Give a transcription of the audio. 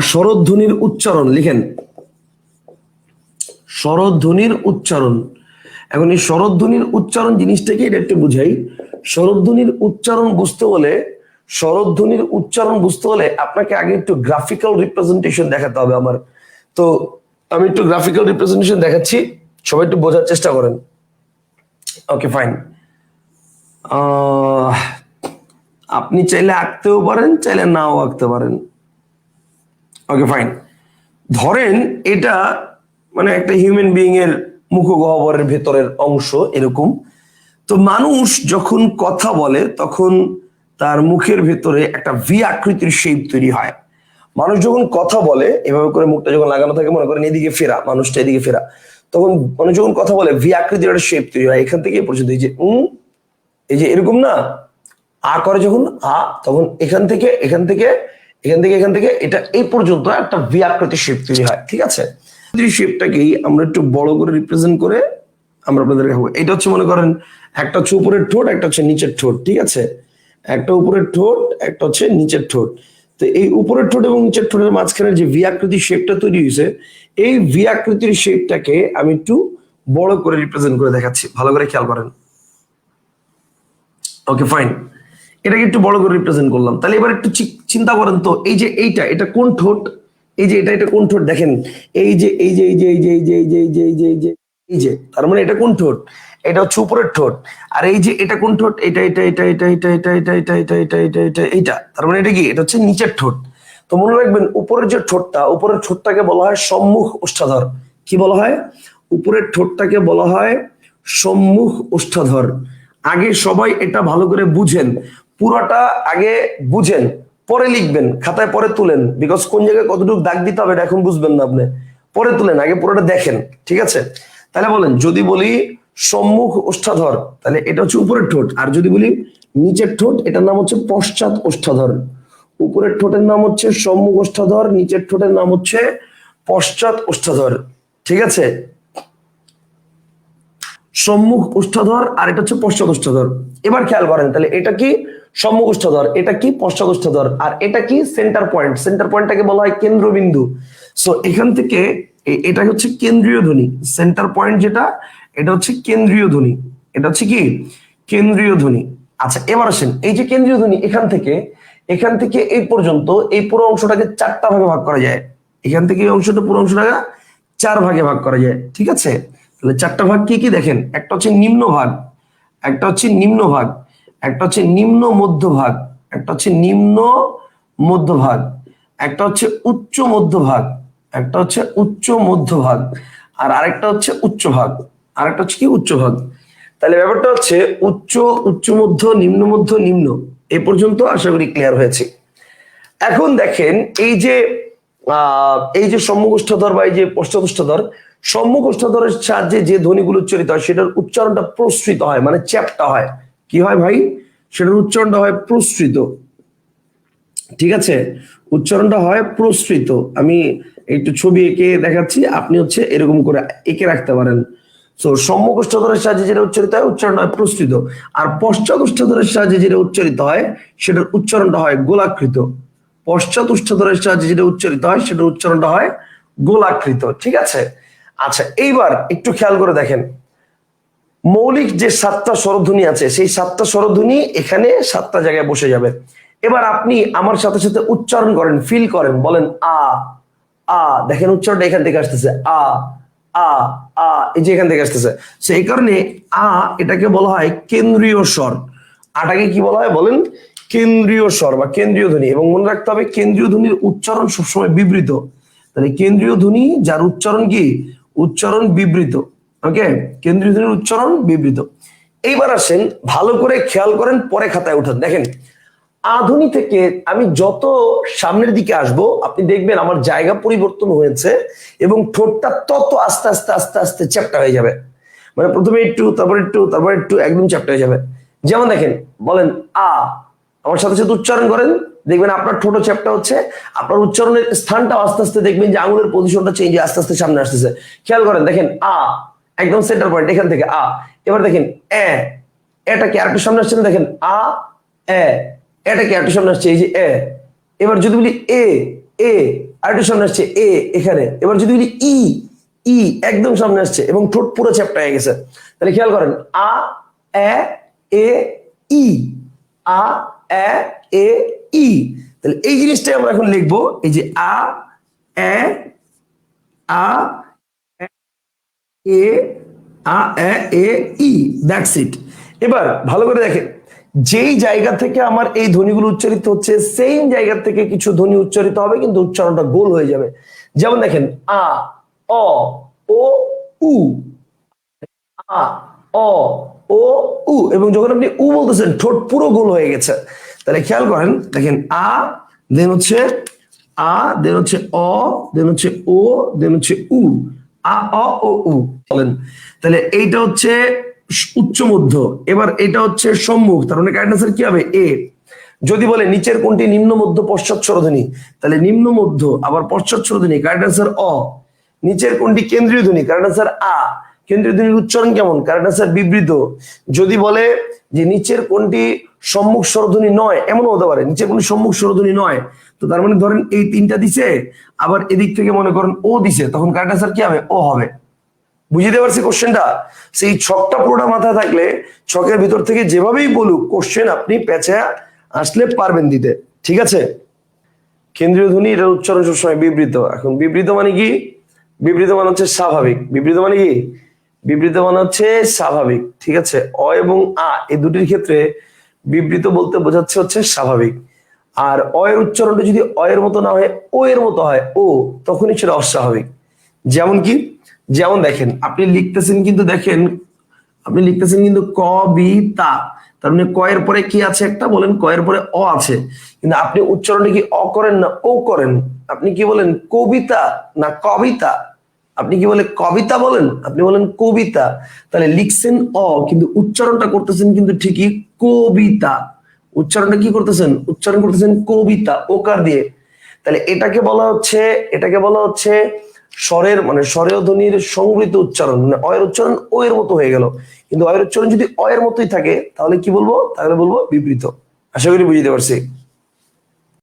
স্বরধ্বনির উচ্চারণ লিখেন। স্বরধ্বনির উচ্চারণ। এখন এই স্বরধ্বনির উচ্চারণ জিনিসটাকে এটা একটু বুঝাই। শরৎধ্বনির উচ্চারণ বুঝতে হলে স্বরধ্বনির উচ্চারণ বুঝতে হলে আপনাকে আগে একটু গ্রাফিক্যাল রিপ্রেজেন্টেশন দেখাতে হবে আমার। তো, আমি একটু গ্রাফিক্যাল রিপ্রেজেন্টেশন দেখাচ্ছি। সবাই একটু বোঝার চেষ্টা করেন। ওকে ফাইন আপনি চাইলে আঁকতেও পারেন, চাইলে নাও আঁকতে পারেন। ওকে ফাইন ধরেন এটা মানে একটা হিউম্যান বিইং এর মুখগহ্বরের ভেতরের অংশ এরকম। তো মানুষ যখন কথা বলে, তখন তার মুখের ভেতরে একটা ভি আকৃতির শেপ তৈরি হয়। মানুষ যখন কথা বলে, এভাবে করে মুখটা যখন লাগানো থাকে, মনে করেন এদিকে ফেরা, মানুষটা এদিকে ফেরা, তখন মানুষ যখন কথা বলে ভি আকৃতির একটা শেপ তৈরি হয়। এখান থেকে পর্যন্ত এই যে উম এই যে এরকম না, আ করে যখন আ, তখন এখান থেকে এখান থেকে এখান থেকে এখান থেকে, এটা এই পর্যন্ত একটা ভি আকৃতির শেপ তৈরি হয়, ঠিক আছে? এই শেপটাকেই আমরা একটু বড় করে রিপ্রেজেন্ট করে আমরা আপনাদের দেখাবো। এটা হচ্ছে, মনে করেন, একটা হচ্ছে উপরের ঠোঁট, একটা হচ্ছে নিচের ঠোঁট, ঠিক আছে? একটা উপরের ঠোঁট, একটা হচ্ছে নিচের ঠোঁট। তো এই উপরের ঠোঁট এবং নিচের ঠোঁটের মাঝখানে যে ভি আকৃতির শেপটা তৈরি হয়েছে, এই ভি আকৃতির শেপটাকে আমি একটু বড় করে রিপ্রেজেন্ট করে দেখাচ্ছি। ভালো করে খেয়াল করেন। ওকে ফাইন এটাকে একটু বড় করে রিপ্রেজেন্ট করলাম তাহলে এবার একটু চিন্তা করেন তো এই যে এইটা এটা কোন ঠোঁট এই যে এটা এটা কোন ঠোঁট দেখেন এই যে এই যে এই যে এই যে এই যে এই যে এই যে এই যে এই যে এই যে তার মানে এটা কোন ঠোঁট এটা হচ্ছে উপরের ঠোঁট আর এই যে এটা কোন ঠোঁট এটা এটা এটা এটা এটা এটা এটা এটা এটা এটা এটা এটা এইটা তার মানে এটা কি এটা হচ্ছে নিচের ঠোঁট তো মনে রাখবেন উপরের যে ঠোঁটটা উপরের ঠোঁটটাকে বলা হয় সম্মুখ ওষ্ঠাধর কি বলা হয় উপরের ঠোঁটটাকে বলা হয় সম্মুখ ওষ্ঠাধর আগে সবাই এটা ভালো করে বুঝেন পুরোটা আগে বুঝেন, পরে লিখবেন, খাতায় পরে তুলেন বিকজ কোন জায়গায় কতটুকু দাগ দিতে হবে এটা এখন বুঝবেন না আপনি। পরে তুলেন, আগে পুরোটা দেখেন, ঠিক আছে? তাহলে বলেন, যদি বলি সম্মুখ ওষ্ঠাধর, তাহলে এটা হচ্ছে উপরের ঠোঁট, আর যদি বলি নিচের ঠোঁট, এটার নাম হচ্ছে পশ্চাৎ ওষ্ঠাধর। উপরের ঠোঁটের নাম হচ্ছে সম্মুখ ওষ্ঠাধর, নিচের ঠোঁটের নাম হচ্ছে পশ্চাৎ ওষ্ঠাধর, ঠিক আছে? সম্মুখ ওষ্ঠাধর আর এটা হচ্ছে পশ্চাৎ ওষ্ঠাধর এবার খেয়াল করেন, তাহলে এটা কি সম্মুখ ওষ্ঠাধর এটা কি পশ্চাৎ ওষ্ঠাধর আর এটা কি সেন্টার পয়েন্ট সেন্টার পয়েন্টটাকে বলা হয় কেন্দ্রবিন্দু। সো এখান থেকে এটা হচ্ছে কেন্দ্রীয় ধ্বনি। সেন্টার পয়েন্ট যেটা, এটা হচ্ছে কেন্দ্রীয় ধ্বনি। এটা হচ্ছে কি? কেন্দ্রীয় ধ্বনি। আচ্ছা এবার আসেন, এই যে কেন্দ্রীয় ধ্বনি এখান থেকে এখান থেকে এই পর্যন্ত এই পুরো অংশটাকে চারটা ভাগে ভাগ করা যায়। এখান থেকে এই অংশটা পুরো অংশটাকে চার ভাগে ভাগ করা যায়। ঠিক আছে? তাহলে চারটা ভাগ কি কি দেখেন? একটা হচ্ছে নিম্ন ভাগ, একটা হচ্ছে নিম্ন ভাগ, একটা হচ্ছে নিম্ন মধ্য ভাগ, একটা হচ্ছে নিম্ন মধ্য ভাগ, একটা হচ্ছে উচ্চ মধ্য ভাগ, একটা হচ্ছে উচ্চ মধ্য ভাগ, আর আরেকটা হচ্ছে উচ্চ ভাগ, আরেকটা হচ্ছে কি? উচ্চ ভাগ। তাহলে ব্যাপারটা হচ্ছে উচ্চ উচ্চ মধ্য, নিম্ন মধ্য, নিম্ন, এ পর্যন্ত আশা করি ক্লিয়ার হয়েছে। এখন দেখেন এই যে এই যে সম্মুখষ্ঠধর বা এই যে পশ্চাদষ্ঠধর সম্মুখষ্ঠধরের সাহায্যে যে ধ্বনিগুলো উচ্চারিত হয়, সেটার উচ্চারণটা প্রসৃত হয় মানে চ্যাপটা হয়। কি হয় ভাই? সেটার উচ্চারণটা হয় প্রসৃত। ঠিক আছে? উচ্চারণটা হয় প্রসৃত। আমি একটু ছবি এঁকে দেখাচ্ছি, আপনি হচ্ছে এরকম করে এঁকে রাখতে পারেন। তো সম্মুখষ্ঠধরের সাহায্যে যেটা উচ্চারিত হয়, উচ্চারণ হয় প্রস্তুত আর পশ্চাদষ্ঠধরের সাহায্যে যেটা উচ্চারিত হয়, সেটার উচ্চারণটা হয় গোলাকৃত। পশ্চাৎ উষ্ঠধরের সাহায্যে যেটা উচ্চারিত হয়, সেটার উচ্চারণটা হয় গোলাকৃত। ঠিক আছে? আচ্ছা এইবার একটু খেয়াল করে দেখেন। মৌলিক যে সাতটা স্বরধ্বনি আছে, সেই সাতটা স্বরধ্বনি এখানে সাতটা জায়গায় বসে যাবে। এবার আপনি আমার সাথে সাথে উচ্চারণ করেন ফিল করেন, বলেন আ আ, দেখেন উচ্চারণটা এখান থেকে আসতেছে, আ আ আ, এই যে এখান থেকে আসতেছে। সেই কারণে আ এটাকে বলা হয় কেন্দ্রীয় স্বর। আটাকে কি বলা হয়? বলেন কেন্দ্রীয় স্বর বা কেন্দ্রীয় ধ্বনি। এবং মনে রাখতে হবে, কেন্দ্রীয় ধ্বনির উচ্চারণ সবসময় বিবৃত। তাহলে কেন্দ্রীয় ধ্বনি, যার উচ্চারণ কি? উচ্চারণ বিবৃত ওকে কেন্দ্রীয় ধ্বনির উচ্চারণ বিবৃত। এইবার আসেন, ভালো করে খেয়াল করেন, পরে খাতায় উঠান। দেখেন আধুনি থেকে আমি যত সামনের দিকে আসব, আপনি দেখবেন আমার জায়গা পরিবর্তন হয়েছে এবং ঠোঁটটা তত আস্তে আস্তে আস্তে আস্তে চ্যাপ্টা হয়ে যাবে। মানে প্রথমে একটু, তারপর একটু তারপর একটু, একদম চ্যাপ্টা হয়ে যাবে। যেমন দেখেন, বলেন, আ, আমার সাথে সাথে উচ্চারণ করেন দেখবেন আপনার ঠোঁট চ্যাপ্টা হচ্ছে, আপনার উচ্চারণের স্থানটা আস্তে আস্তে দেখবেন যে আঙুলের পজিশনটা চেঞ্জ আস্তে আস্তে সামনে আসতেছে। খেয়াল করেন, দেখেন, আ, একদম সেন্টার পয়েন্ট এখান থেকে, আ। এবার দেখেন, এ, এটা কি আরেকটু সামনে আসছে দেখেন, আ, এ, এটা কি আরেকটু সামনে আসছে? এই যে, এ। এবার যদি বলি, এ এ, আরেকটু সামনে আসছে, এ, এখানে। এবার যদি বলি, ই ই, একদম সামনে আসছে এবং ঠোঁট পুরো চ্যাপটা হয়ে গেছে। তাহলে খেয়াল করেন, আ, এ এ, ই, আ এ এ, ই। তাহলে এই জিনিসটাই আমরা এখন লিখব, এই যে আ, এ আ এ আ, এ ই। দ্যাটস ইট এবার ভালো করে দেখেন, যেই জায়গা থেকে আমার এই ধ্বনিগুলো উচ্চারিত হচ্ছে সেম জায়গা থেকে কিছু ধ্বনি উচ্চারিত হবে, কিন্তু উচ্চারণটা গোল হয়ে যাবে। যেমন দেখেন, আ, অ, ও, উ। আ, অ ও, উ, এবং যখন আপনি উ বলতেছেন, ঠোঁট পুরো গোল হয়ে গেছে। তাহলে খেয়াল করেন, দেখেন, আ, দেন হচ্ছে আ, দেন হচ্ছে অ, দেন হচ্ছে ও, দেন হচ্ছে উ। আ, অ, ও, উ, বলেন। তাহলে এইটা হচ্ছে উচ্চ মধ্য। এবার এটা হচ্ছে সম্মুখ। তার মানে আনসার কি হবে? এ। যদি বলে নিচের কোনটি নিম্ন মধ্য পশ্চাৎ স্বরধ্বনি তাহলে নিম্ন মধ্য, আবার পশ্চাৎ স্বরধ্বনি কারেক্ট আনসার অ। নিচের কোনটি কেন্দ্রীয় ধ্বনি কারেক্ট আনসার আ। কেন্দ্রীয় ধ্বনির উচ্চারণ কেমন? কারেক্ট আনসার বিবৃত। যদি বলে যে নিচের কোনটি সম্মুখ স্বরধ্বনি নয়, এমনও হতে পারে। নিচের কোনটি সম্মুখ স্বরধ্বনি নয়। তো তার মানে ধরেন এই তিনটা দিছে, আবার এদিক থেকে মনে করেন ও দিছে, তখন কারেক্ট আনসার কি হবে? ও হবে। বুঝিয়ে পারছি কোশ্চেনটা? সেই ছকটা পুরোটা মাথায় থাকলে ছকের ভিতর থেকে যেভাবেই বলুক, কোশ্চেন আপনি পেঁচা আসলে পারবেন দিতে। ঠিক আছে? কেন্দ্রীয় ধ্বনি, এটার উচ্চারণ সবসময় বিবৃত। এখন বিবৃত মানে কি? বিবৃত মানে হচ্ছে স্বাভাবিক। বিবৃত মানে কি? বিবৃত মানে হচ্ছে স্বাভাবিক, ঠিক আছে? অ এবং আ এই দুটির ক্ষেত্রে বিবৃত বলতে বোঝাচ্ছে হচ্ছে স্বাভাবিক। আর অ এর উচ্চারণটা যদি অ এর মতো না হয়, ও এর মতো হয়, ও, তখনই সেটা অস্বাভাবিক। যেমন কি? যেমন দেখেন, আপনি লিখতেছেন কিন্তু দেখেন, আপনি লিখতেছেন কিন্তু ক, বি, তা। তার মানে ক এর পরে কি আছে একটা? বলেন ক এর পরে অ আছে। কিন্তু আপনি উচ্চারণে কি অ করেন না ও করেন? আপনি কি বলেন? কবিতা না কবিতা? আপনি কি বলে কবিতা বলেন? আপনি বলেন কবিতা। তাহলে লিখছেন অ, কিন্তু উচ্চারণটা করতেছেন কিন্তু ঠিকই কবিতা। উচ্চারণটা কি করতেছেন? উচ্চারণ করতেছেন কবিতা, ওকার দিয়ে। তাহলে এটাকে বলা হচ্ছে, এটাকে বলা হচ্ছে স্বরের মানে স্বরেয় ধ্বনির সংগৃহীত উচ্চারণ। মানে অয়ের উচ্চারণ ও এর মতো হয়ে গেল। কিন্তু অয়ের উচ্চারণ যদি অয়ের মতোই থাকে, তাহলে কি বলব? তাহলে বলব বিবৃত। আশা করি বুঝতে পারছি।